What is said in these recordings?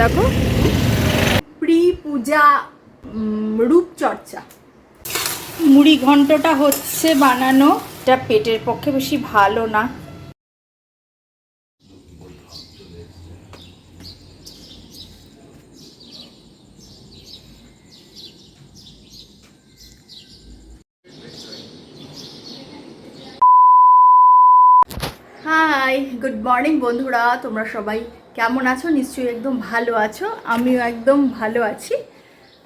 দেখো। প্রি পূজা রূপচর্চা। মুড়ি ঘন্টটা হচ্ছে বানানো। এটা পেটের পক্ষে বেশি ভালো না। হাই গুড মর্নিং বন্ধুরা তোমরা সবাই কেমন আছো? নিশ্চয়ই একদম ভালো আছো। আমিও একদম ভালো আছি।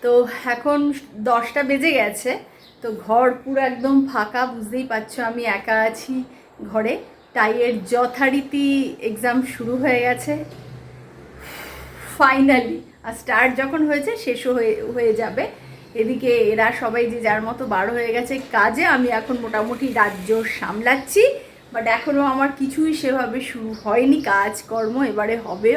তো এখন দশটা বেজে গেছে। তো ঘর পুরো একদম ফাঁকা, বুঝতেই পারছ আমি একা আছি ঘরে। টাইয়ের যথারীতি এক্সাম শুরু হয়ে গেছে। ফাইনালি আর স্টার্ট যখন হয়েছে, শেষও হয়ে হয়ে যাবে। এদিকে এরা সবাই যে যার মতো বার হয়ে গেছে, কাজে আমি এখন মোটামুটি রাজ্য সামলাচ্ছি। বাট এখনও আমার কিছুই সেভাবে শুরু হয়নি, কাজকর্ম এবারে হবে,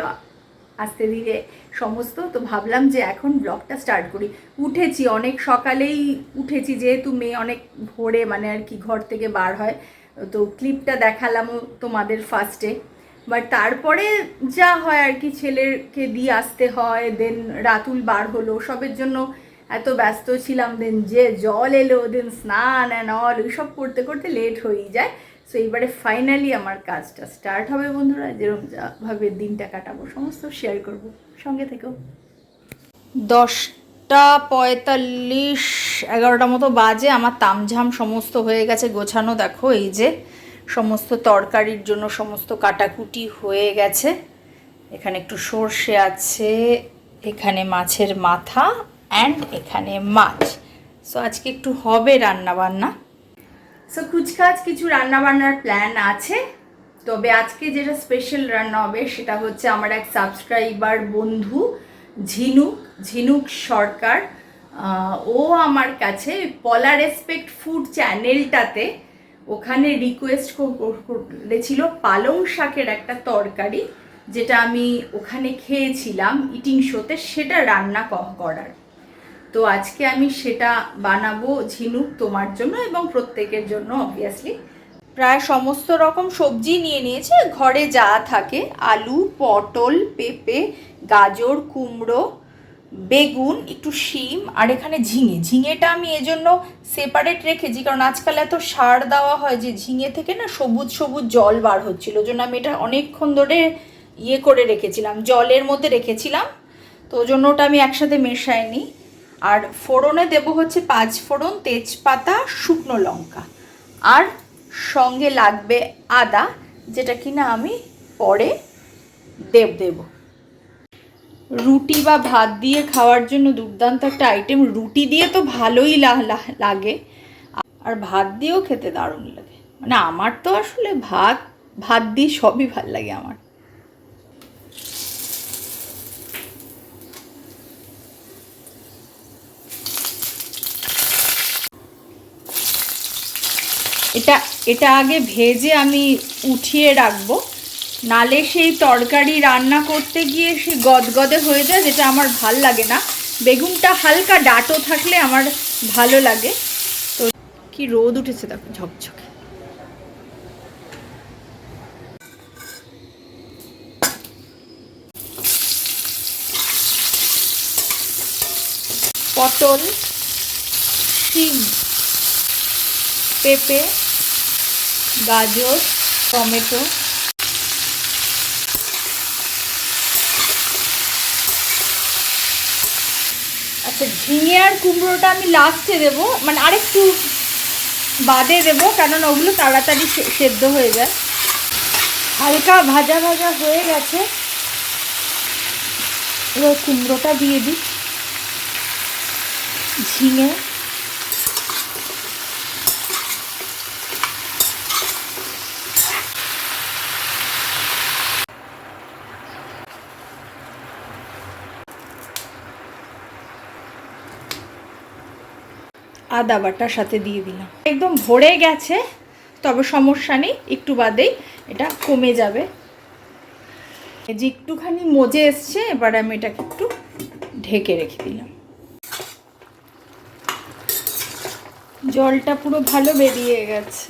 আস্তে ধীরে সমস্ত। তো ভাবলাম যে এখন ব্লগটা স্টার্ট করি। উঠেছি, অনেক সকালেই উঠেছি, যেহেতু মেয়ে অনেক ভোরে মানে আর কি ঘর থেকে বার হয়। তো ক্লিপটা দেখালামও তোমাদের ফার্স্টে বাট তারপরে যা হয় আর কি, ছেলেকে দিয়ে আসতে হয় দেন রাতুল বার হলো, সবের জন্য এত ব্যস্ত ছিলাম দেন যে জল এলো দেন স্নান অ্যান্ড অল ওইসব করতে করতে লেট হয়েই যায়। সো এইবারে ফাইনালি আমার কাজটা স্টার্ট হবে বন্ধুরা। যেরকম যাভাবে দিনটা কাটাবো, সমস্ত শেয়ার করব। সঙ্গে থেকেও। দশটা পঁয়তাল্লিশ, এগারোটা মতো বাজে। আমার তামঝাম সমস্ত হয়ে গেছে গোছানো। দেখো, এই যে সমস্ত তরকারির জন্য সমস্ত কাটাকুটি হয়ে গেছে। এখানে একটু সর্ষে আছে, এখানে মাছের মাথা অ্যান্ড এখানে মাছ। সো আজকে একটু হবে রান্না বান্না সো কুচকাচ কিছু রান্না বান্নার প্ল্যান আছে। তবে আজকে যেটা স্পেশাল রান্না হবে, সেটা হচ্ছে আমার এক সাবস্ক্রাইবার বন্ধু, ঝিনুক ঝিনুক সরকার। ও আমার কাছে পলা রেসপেক্ট ফুড চ্যানেলটাতে ওখানে রিকোয়েস্ট করেছিল পালং শাকের একটা তরকারি, যেটা আমি ওখানে খেয়েছিলাম ইটিং শোতে সেটা রান্না করার। তো আজকে আমি সেটা বানাবো ঝিনুক তোমার জন্য এবং প্রত্যেকের জন্য অবভিয়াসলি প্রায় সমস্ত রকম সবজি নিয়ে নিয়েছে। ঘরে যা থাকে, আলু, পটল, পেঁপে, গাজর, কুমড়ো, বেগুন, একটু শিম, আর এখানে ঝিঙে। ঝিঙেটা আমি এজন্য সেপারেট রেখেছি, কারণ আজকাল এত সার দেওয়া হয় যে ঝিঙে থেকে না সবুজ সবুজ জল বার হচ্ছিল জন্য আমি এটা অনেকক্ষণ ধরে ইয়ে করে রেখেছিলাম, জলের মধ্যে রেখেছিলাম। তো ওই জন্য ওটা আমি একসাথে মেশাইনি। আর ফোড়নে দেব হচ্ছে পাঁচ ফোড়ন, তেজপাতা, শুকনো লঙ্কা। আর সঙ্গে লাগবে আদা, যেটা কিনা আমি পরে দেব দেব। রুটি বা ভাত দিয়ে খাওয়ার জন্য দুর্দান্ত একটা আইটেম রুটি দিয়ে তো ভালোই লাগে। আর ভাত দিয়েও খেতে দারুণ লাগে। মানে আমার তো আসলে ভাত ভাত দিয়ে সবই ভালো লাগে আমার। এটা এটা আগে ভেজে আমি উঠিয়ে রাখব। নালে সেই তরকারি রান্না করতে গিয়ে সে গদগদে হয়ে যায়, যেটা আমার ভালো লাগে না। বেগুনটা হালকা ডাটো থাকলে আমার ভালো লাগে। তো কি রোদ উঠেছে দেখো, ঝকঝকে। পটল, শিম, পেঁপে গাজর, টমেটো। আচ্ছা ঝিঙে আর কুমড়োটা আমি লাস্টে দেবো। মানে আরেকটু বাদে দেবো কারণ ওগুলো তাড়াতাড়ি সেদ্ধ হয়ে যায়। হালকা ভাজা ভাজা হয়ে গেছে। কুমড়োটা দিয়ে দিই। ঝিঙে আদা বাটার সাথে দিয়ে দিলাম। একদম ভরে গেছে, তবে সমস্যা নেই, একটু বাদেই এটা কমে যাবে। যে একটুখানি মজে এসছে, এবার আমি এটাকে একটু ঢেকে রেখে দিলাম। জলটা পুরো ভালো বেরিয়ে গেছে।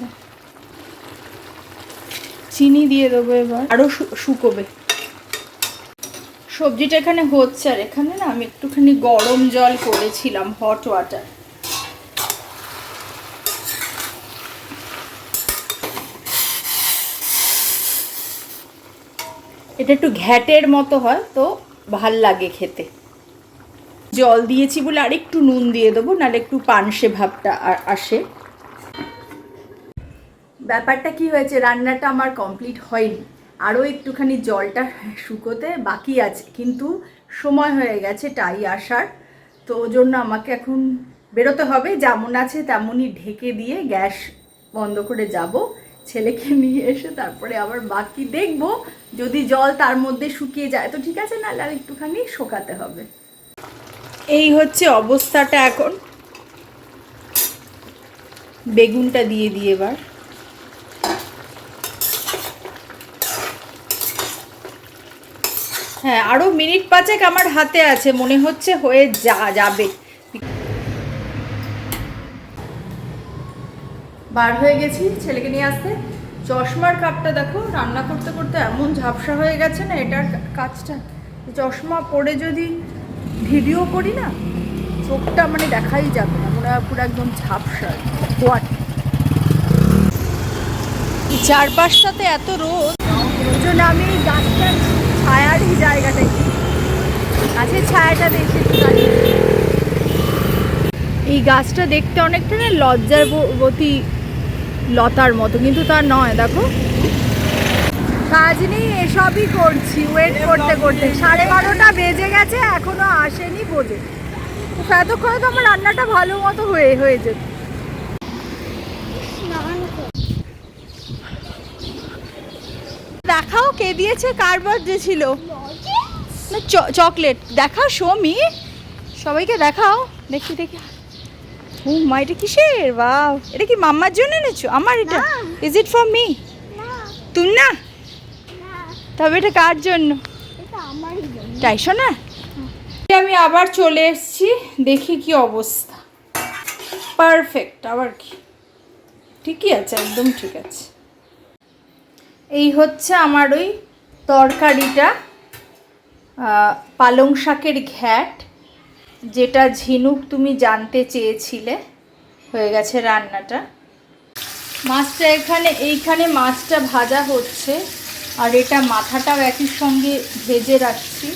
চিনি দিয়ে দেবো এবার। আরও শুকোবে। সবজিটা এখানে হচ্ছে, আর এখানে না আমি একটুখানি গরম জল করেছিলাম হট ওয়াটার এটা একটু ঘ্যাটের মতো হয়, তো ভালো লাগে খেতে। জল দিয়েছি বলে আরেকটু নুন দিয়ে দেবো, নাহলে একটু পানসে ভাবটা আসে। ব্যাপারটা কি হয়েছে, রান্নাটা আমার কমপ্লিট হয়নি। আরও একটুখানি জলটা শুকোতে বাকি আছে, কিন্তু সময় হয়ে গেছে টাই আসার। তো জন্য আমাকে এখন বেরোতে হবে, যেমন আছে তেমনই ঢেকে দিয়ে গ্যাস বন্ধ করে যাব। ছেলেকে নিয়ে এসে তারপরে আবার বাকি দেখব। যদি জল তার মধ্যে শুকিয়ে যায়। তো ঠিক আছে, নাহলে আর একটুখানি শোকাতে হবে। এই হচ্ছে অবস্থাটা এখন। বেগুনটা দিয়ে দিয়ে এবার। হ্যাঁ আরও মিনিট পাঁচেক আমার হাতে আছে। মনে হচ্ছে হয়ে যা, যাবে। বার হয়ে গেছি ছেলেকে নিয়ে আসতে। চশমার কাপটা দেখো, রান্না করতে করতে এমন ঝাপসা হয়ে গেছে না এটার কাজটা। চশমা পরে যদি ভিডিও করি না, চোখটা মানে দেখাই যাবে না, মনে হয় পুরো একদম ঝাপসা হোয়াট চারপাশটাতে এত রোদ ওই জন্য আমি গাছটার ছায়ারই জায়গাটা গাছের ছায়াটা দেখে এই গাছটা দেখতে অনেকটা না লজ্জাবতী লতার মতো কিন্তু তা নয় দেখো। কাজ নেই এসবই করছি ওয়েট করতে করতে। সাড়ে বারোটা বেজে গেছে এখনও আসেনি বোঝে এতক্ষণে তো আমার রান্নাটা ভালো মতো হয়ে হয়ে যেত। দেখাও কে দিয়েছে কার বার্থডে ছিল? না চকলেট। দেখাও সমি সবাইকে দেখাও। দেখি দেখি। ও মা এটা কিসের? বাও এটা কি মাম্মার জন্য এনেছো? আমার এটা? ইজ ইট ফর মি তুমি না। তবে এটা কার জন্য? তাই শোনা আমি আবার চলে এসছি দেখি কি অবস্থা। পারফেক্ট আবার কি? ঠিকই আছে একদম ঠিক আছে। এই হচ্ছে আমার ওই তরকারিটা পালং শাকের ঘ্যাট। যেটা ঝিনুক তুমি জানতে চেয়েছিলে, হয়ে গেছে রান্নাটা। মাছটা এখানে, এইখানে মাছটা ভাজা হচ্ছে, আর এটা মাথাটাও একই সঙ্গে ভেজে রাখছি।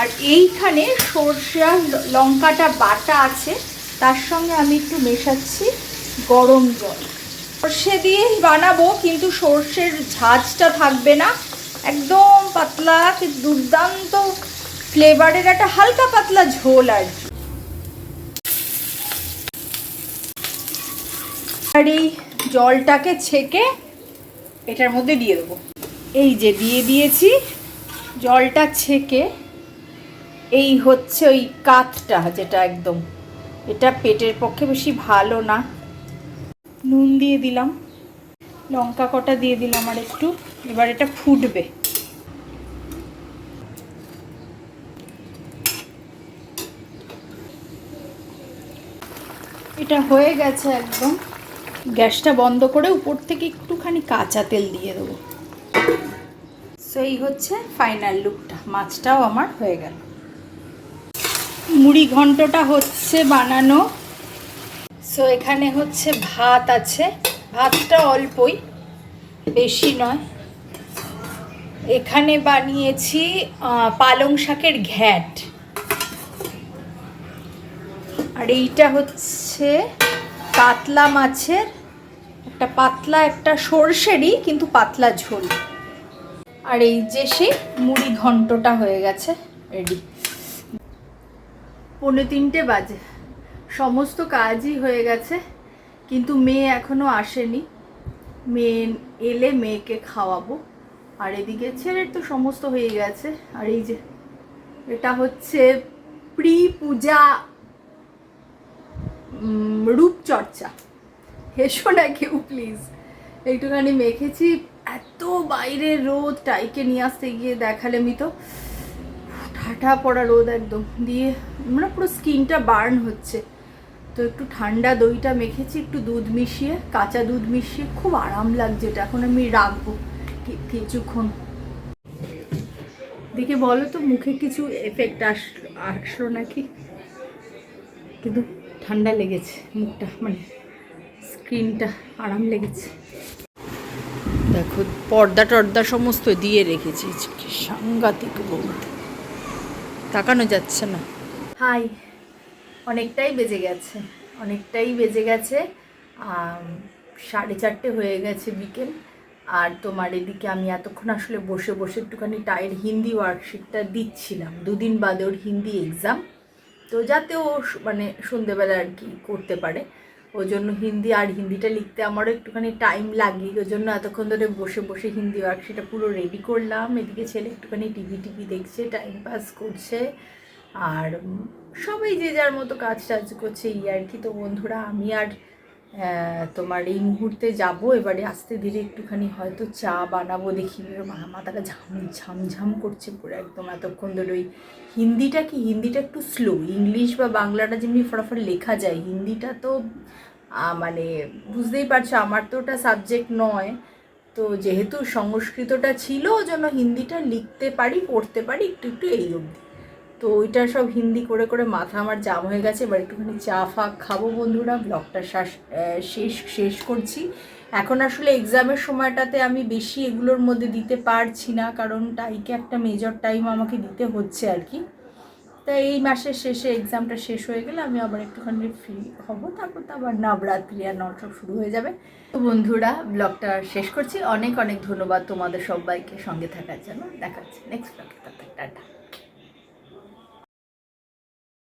আর এইখানে সর্ষে আর লঙ্কাটা বাটা আছে, তার সঙ্গে আমি একটু মেশাচ্ছি গরম জল। সর্ষে দিয়েই বানাবো, কিন্তু সর্ষের ঝাঁজটা থাকবে না। একদম পাতলা দুর্দান্ত ফ্লেভারের একটা হালকা পাতলা ঝোল আর কি। আর এই জলটাকে ছেঁকে এটার মধ্যে দিয়ে দেবো। এই যে দিয়ে দিয়েছি, জলটা ছেঁকে, এই হচ্ছে ওই কাতটা যেটা একদম। এটা পেটের পক্ষে বেশি ভালো না। নুন দিয়ে দিলাম, লঙ্কা কটা দিয়ে দিলাম আর একটু, এবার এটা ফুটবে। এটা হয়ে গেছে একদম। গ্যাসটা বন্ধ করে উপর থেকে একটুখানি কাঁচা তেল দিয়ে দেবো। সো এই হচ্ছে ফাইনাল লুকটা মাছটাও আমার হয়ে গেল। মুড়ি ঘন্টটা হচ্ছে বানানো। সো এখানে হচ্ছে ভাত আছে। ভাতটা অল্পই, বেশি নয়। এখানে বানিয়েছি পালং শাকের ঘ্যাট। আর এইটা হচ্ছে কাতলা মাছের, একটা পাতলা, একটা সর্ষেরই কিন্তু পাতলা ঝোল। আর এই যে সেই মুড়ি ঘন্টটা হয়ে গেছে রেডি পৌনে তিনটে বাজে। সমস্ত কাজই হয়ে গেছে, কিন্তু মেয়ে এখনও আসেনি। মেয়ে এলে মেয়েকে খাওয়াবো। আর এদিকে ছেলের তো সমস্ত হয়ে গেছে। আর এই যে, এটা হচ্ছে প্রি পূজা রূপচর্চা। হেসো না কেউ প্লিজ একটুখানি মেখেছি। এত বাইরে রোদ, টাইকে নিয়ে আসতে গিয়ে দেখালে আমি তো ঠাঠা পড়া রোদ একদম। দিয়ে মানে পুরো স্কিনটা বার্ন হচ্ছে। তো একটু ঠান্ডা দইটা মেখেছি, একটু দুধ মিশিয়ে, কাঁচা দুধ মিশিয়ে, খুব আরাম লাগছে এটা। এখন আমি রাখব কিছুক্ষণ। দেখে বলো তো, মুখে কিছু এফেক্ট আসলো আসলো নাকি? কিন্তু ঠান্ডা লেগেছে মুখটা মানে স্ক্রিনটা আরাম লেগেছে। দেখো পর্দা টর্দা সমস্ত দিয়ে রেখেছি সাংঘাতিক বলতে তাকানো যাচ্ছে না। হাই অনেকটাই বেজে গেছে অনেকটাই বেজে গেছে সাড়ে চারটে হয়ে গেছে বিকেল আর তোমার এদিকে আমি এতক্ষণ আসলে বসে বসে একটুখানি টাইয়ের হিন্দি ওয়ার্কশিটটা দিচ্ছিলাম। দুদিন বাদে ওর হিন্দি এক্সাম তো যাতে ও মানে সন্ধেবেলা আর কি করতে পারে। ওই জন্য হিন্দি আর হিন্দিটা লিখতে আমারও একটুখানি টাইম লাগে। ওই জন্য এতক্ষণ ধরে বসে বসে হিন্দি ওয়ার্কশিটটা পুরো রেডি করলাম। এদিকে ছেলে একটুখানি টিভি টিভি দেখছে টাইম পাস করছে। আর সবাই যে যার মতো কাজ টাজ করছে, এই আর কি। তো বন্ধুরা, আমি আর তোমার এই মুহূর্তে যাব, এবারে আস্তে ধীরে একটুখানি হয়তো চা বানাবো দেখি। মাথাটা ঝাম ঝামঝাম করছে পুরো একদম এতক্ষণ ধরে। ওই হিন্দিটা কি? হিন্দিটা একটু স্লো ইংলিশ বা বাংলাটা যেমনি ফটাফট লেখা যায়, হিন্দিটা তো মানে বুঝতেই পারছ, আমার তো ওটা সাবজেক্ট নয়। তো যেহেতু সংস্কৃতটা ছিল জন্য হিন্দিটা লিখতে পারি, পড়তে পারি, একটু একটু এই অবধি। তো ওইটা সব হিন্দি করে করে মাথা আমার জাম হয়ে গেছে। এবার একটুখানি চা ফা খাব বন্ধুরা, ব্লগটা শেষ শেষ করছি। এখন আসলে এক্সামের সময়টাতে আমি বেশি এগুলোর মধ্যে দিতে পারছি না, কারণ টাইকে একটা মেজর টাইম আমাকে দিতে হচ্ছে আর কি। তাই এই মাসের শেষে এক্সামটা শেষ হয়ে গেলে আমি আবার একটুখানি ফ্রি হব। তারপর তো আবার নবরাত্রি আর নটসব শুরু হয়ে যাবে। তো বন্ধুরা, ব্লগটা শেষ করছি। অনেক অনেক ধন্যবাদ তোমাদের সবাইকে সঙ্গে থাকার জন্য। দেখাচ্ছি নেক্সট ব্লগে টাটা।